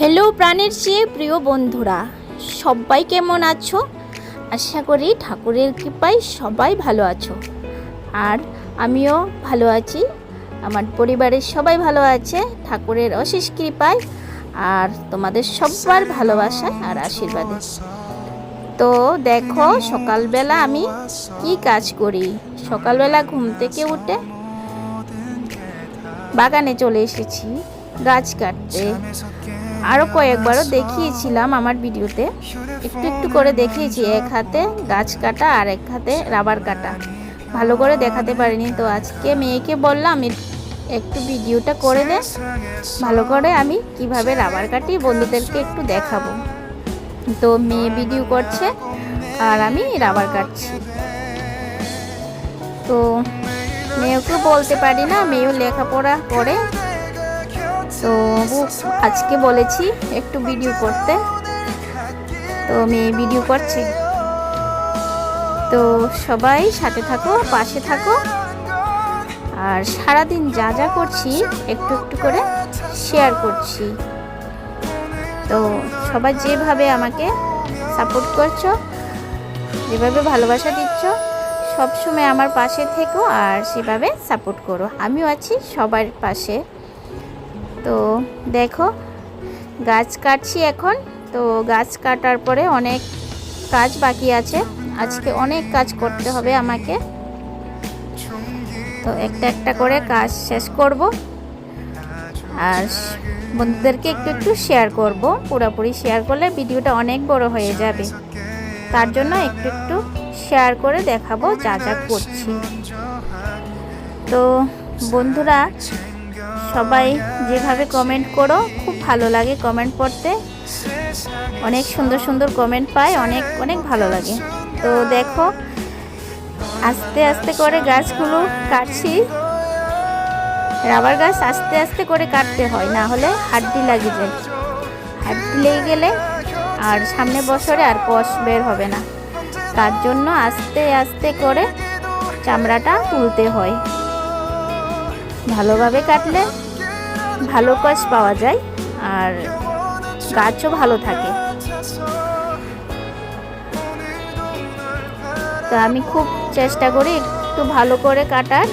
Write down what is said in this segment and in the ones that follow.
Hello প্রাণের চেয়ে প্রিয় বন্ধুরা। সবাই কেমন আছো? আশা করি ঠাকুরের কৃপায় সবাই ভালো আছো। আর আমিও ভালো আছি। আমার পরিবারের সবাই ভালো আছে, ঠাকুরের অশেষ কৃপায় আর তোমাদের সবার ভালোবাসা আর আশীর্বাদে। তো দেখো, সকালবেলা আমি কি কাজ করি? সকালবেলা ঘুম থেকে উঠে বাগানে চলে এসেছি, গাছ কাটতে। আরও কয়েকবারও দেখিয়েছিলাম আমার ভিডিওতে। একটু একটু করে দেখিয়েছি, এক হাতে গাছ কাটা আর এক হাতে রাবার কাটা। ভালো করে দেখাতে পারিনি তো আজকে মেয়েকে বললাম একটু ভিডিওটা করে দে। ভালো করে আমি কীভাবে রাবার কাটি বন্ধুদেরকে একটু দেখাবো। তো মেয়ে ভিডিও করছে আর আমি রাবার কাটছি। তো মেয়েকে বলতে পারি না, মেয়েও লেখাপড়া করে তো আজকে বলেছি একটু ভিডিও করতে। তো মেয়ে ভিডিও করছি। তো সবাই সাথে থাকো, পাশে থাকো। আর সারাদিন যা যা করছি, একটু একটু করে শেয়ার করছি। তো সবাই যেভাবে আমাকে সাপোর্ট করছ, যেভাবে ভালোবাসা দিচ্ছ, সবসময় আমার পাশে থেকো আর সেভাবে সাপোর্ট করো। আমিও আছি সবার পাশে। তো দেখো, গাছ কাটছি এখন। তো গাছ কাটার পরে অনেক কাজ বাকি আছে। আজকে অনেক কাজ করতে হবে আমাকে। তো একটা একটা করে কাজ শেষ করব। আর বন্ধুদেরকে একটু একটু শেয়ার করব। পুরোপুরি শেয়ার করলে ভিডিওটা অনেক বড় হয়ে যাবে। তার জন্য একটু একটু শেয়ার করে দেখাবো যা যা করছি। তো বন্ধুরা সবাই যেভাবে কমেন্ট করো, খুব ভালো লাগে কমেন্ট পড়তে। অনেক সুন্দর সুন্দর কমেন্ট পাই অনেক অনেক ভালো লাগে। তো দেখো, আস্তে আস্তে করে গাছগুলো কাটছি। রাবার গাছ আস্তে আস্তে করে কাটতে হয়, না হলে হাড্ডি লাগে যায় হাড্ডি লেগে গেলে আর সামনে বছরে আর কষ বের হবে না। তার জন্য আস্তে আস্তে করে চামড়াটা তুলতে হয়। ভালোভাবে কাটলে ভালো কষ পাওয়া যায় আর গাছও ভালো থাকে। তো আমি খুব চেষ্টা করি একটু ভালো করে কাটার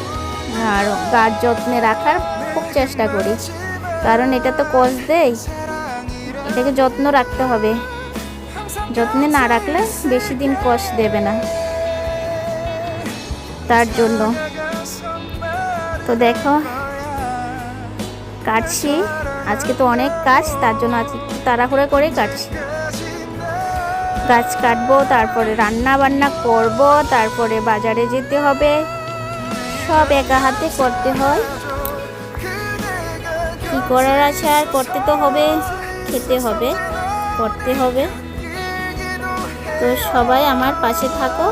আর গাছ যত্নে রাখার খুব চেষ্টা করি। কারণ এটা তো কষ দেয়, এটাকে যত্ন রাখতে হবে। যত্নে না রাখলে বেশি দিন কষ দেবে না। তার জন্য। তো দেখো, কাটছি। আজকে তো অনেক কাজ, তার জন্য আজকে একটু তাড়াহুড়ো করে কাটছি। গাছ কাটবো, তারপরে রান্না বান্না করব, তারপরে বাজারে যেতে হবে। সব একা হাতে করতে হয়। কি করার আছে আর করতে তো হবে, খেতে হবে, করতে হবে। তো সবাই আমার পাশে থাকো।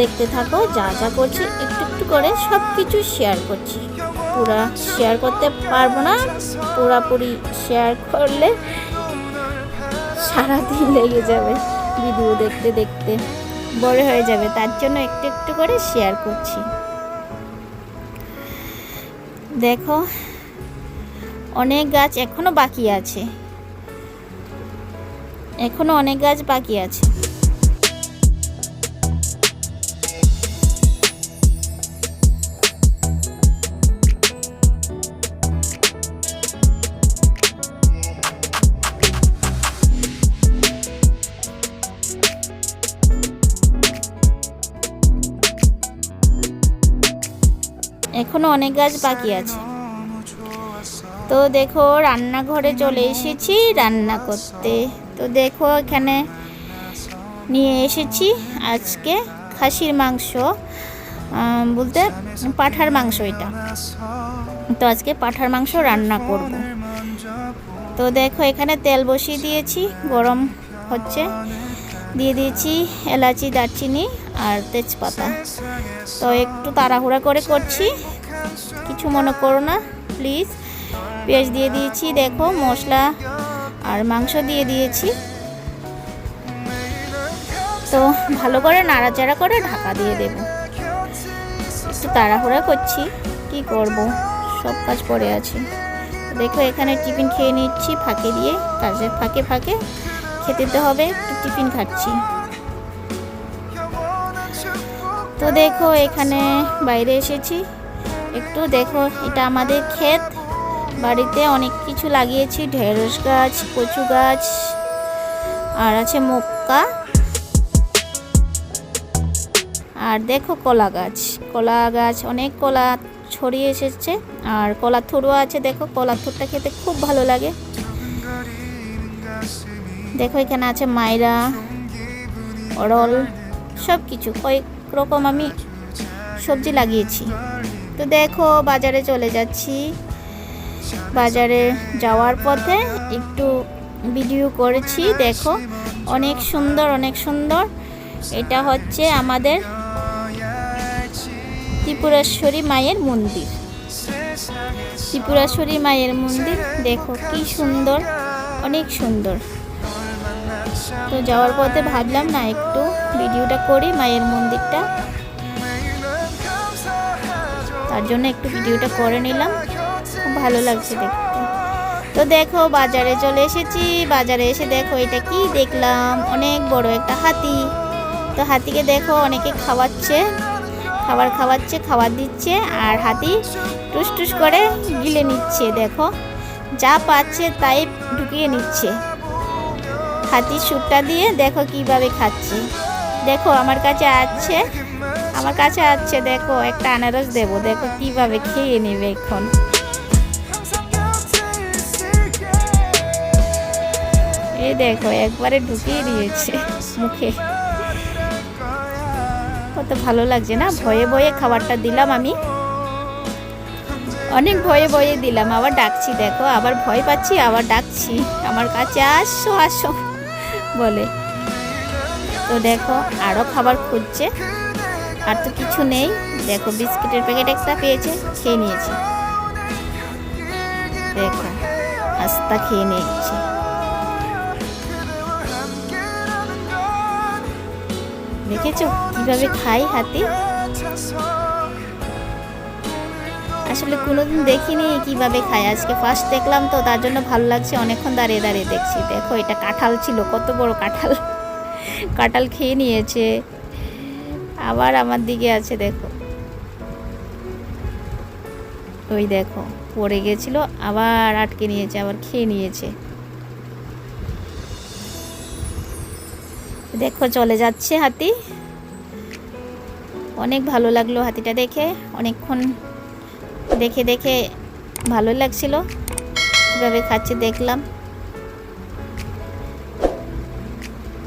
দেখতে থাকো, যা যা করছি, একটু একটু করে সব কিছু শেয়ার করছি। পুরা শেয়ার করতে পারব না, পুরাপুরি শেয়ার করলে সারাদিন লেগে যাবে ভিডিও দেখতে দেখতে। বড় হয়ে যাবে, তার জন্য একটু একটু করে শেয়ার করছি। দেখো, অনেক গাছ এখনও বাকি আছে। এখনও অনেক গাছ বাকি আছে। এখনও অনেক গাছ বাকি আছে। তো দেখো, রান্নাঘরে চলে এসেছি রান্না করতে। তো দেখো, এখানে নিয়ে এসেছি আজকে খাসির মাংস বলতে পাঠার মাংস এটা। তো আজকে পাঠার মাংস রান্না করব। তো দেখো, এখানে তেল বসিয়ে দিয়েছি, গরম হচ্ছে। দিয়ে দিয়েছি এলাচি, দারচিনি আর তেজপাতা। তো একটু তাড়াহুড়া করে করছি। কিছু মনে করো না প্লিজ পেঁয়াজ দিয়ে দিয়েছি, দেখো, মশলা আর মাংস দিয়ে দিয়েছি। তো ভালো করে নাড়াচাড়া করে ঢাকা দিয়ে দেব। একটু তাড়াহুড়া করছি, কি করব? সব কাজ পড়ে আছে। দেখো, এখানে টিফিন খেয়ে নিচ্ছি, ফাঁকে দিয়ে কাজের ফাঁকে ফাঁকে খেতে তো হবে টিফিন খাচ্ছি। তো দেখো, এখানে বাইরে এসেছি। একটু দেখো, এটা আমাদের ক্ষেত। বাড়িতে অনেক কিছু লাগিয়েছি, ঢেঁড়স গাছ, কচু গাছ, আর আছে মক্কা। আর দেখো, কলা গাছ। কলা গাছ, অনেক কলা ছড়িয়ে এসেছে। আর কলা থুরও আছে, দেখো, কলা থুরটা খেতে খুব ভালো লাগে। দেখো, এখানে আছে মাইরা অরল সব কিছু কয়েক রকম আমি সবজি লাগিয়েছি। তো দেখো, বাজারে চলে যাচ্ছি। বাজারে যাওয়ার পথে একটু ভিডিও করেছি। দেখো, অনেক সুন্দর অনেক সুন্দর। এটা হচ্ছে আমাদের ত্রিপুরেশ্বরী মায়ের মন্দির। ত্রিপুরেশ্বরী মায়ের মন্দির, দেখো, কি সুন্দর, অনেক সুন্দর। তো যাওয়ার পথে ভাবলাম, না, একটু ভিডিওটা করি মায়ের মন্দিরটা। তার জন্য একটু ভিডিওটা করে নিলাম। খুব ভালো লাগছে দেখতে। তো দেখো, বাজারে চলে এসেছি। বাজারে এসে দেখো, এটা কি দেখলাম? অনেক বড় একটা হাতি। তো হাতিকে দেখো, অনেকে খাওয়াচ্ছে। খাবার খাওয়াচ্ছে, খাবার দিচ্ছে আর হাতি টুস টুস করে গিলে নিচ্ছে, দেখো। যা পাচ্ছে তাই ঢুকিয়ে নিচ্ছে। হাতির সুটটা দিয়ে দেখো কীভাবে খাচ্ছি। দেখো, আমার কাছে আছে, আমার কাছে আছে, দেখো, একটা আনারস দেবো, দেখো কীভাবে খেয়ে নেবে এখন। এই দেখো, একবারে ঢুকিয়ে দিয়েছে মুখে। কত ভালো লাগছে না? ভয়ে ভয়ে খাবারটা দিলাম আমি। অনেক ভয়ে ভয়ে দিলাম, আবার ডাকছি, দেখো, আবার ভয় পাচ্ছি, আবার ডাকছি। আমার কাছে আসো আসো। বলে। তো দেখো আরও খাবার খুঁজছে। আর তো কিছু নেই। দেখো, বিস্কিটের প্যাকেট একটা পেয়েছে, খেয়ে নিয়েছে। দেখো, আস্তা খেয়ে নিচ্ছে দেখেছ কীভাবে খাই হাতি? আসলে কোনোদিন দেখিনি কীভাবে খায়। আজকে ফার্স্ট দেখলাম তো, তার জন্য ভালো লাগছে। অনেকক্ষণ দাঁড়িয়ে দাঁড়িয়ে দেখছি। দেখো, এটা কাঁঠাল ছিল, কত বড় কাঁঠাল। কাঁঠাল খেয়ে নিয়েছে। আবার আমার দিকে আছে, দেখো। ওই দেখো, পড়ে গেছিল, আবার আটকে নিয়েছে, আবার খেয়ে নিয়েছে। দেখো, চলে যাচ্ছে হাতি। অনেক ভালো লাগল হাতিটা দেখে। অনেকক্ষণ দেখে দেখে ভালো লাগছিল। কীভাবে খাচ্ছে, দেখলাম।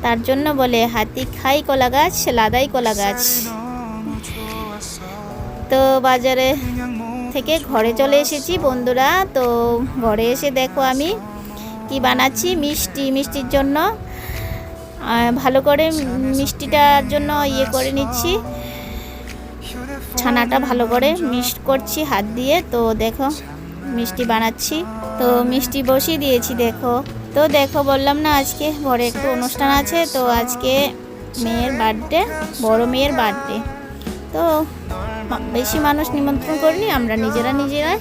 তার জন্য বলে, হাতি খাই কলা গাছ, লাদাই কলা গাছ। তো বাজারে থেকে ঘরে চলে এসেছি বন্ধুরা। তো ঘরে এসে দেখো আমি কি বানাচ্ছি মিষ্টি, মিষ্টির জন্য। ভালো করে মিষ্টিটার জন্য ইয়ে করে নিচ্ছি। ছানাটা ভালো করে মিক্সড করছি, হাত দিয়ে। তো দেখো, মিষ্টি বানাচ্ছি। তো মিষ্টি বসিয়ে দিয়েছি, দেখো। তো দেখো, বললাম না, আজকে ঘরে একটু অনুষ্ঠান আছে। তো আজকে মেয়ের বার্থডে, বড় মেয়ের বার্থডে। তো বেশি মানুষ নিমন্ত্রণ করিনি, আমরা নিজেরা নিজেরাই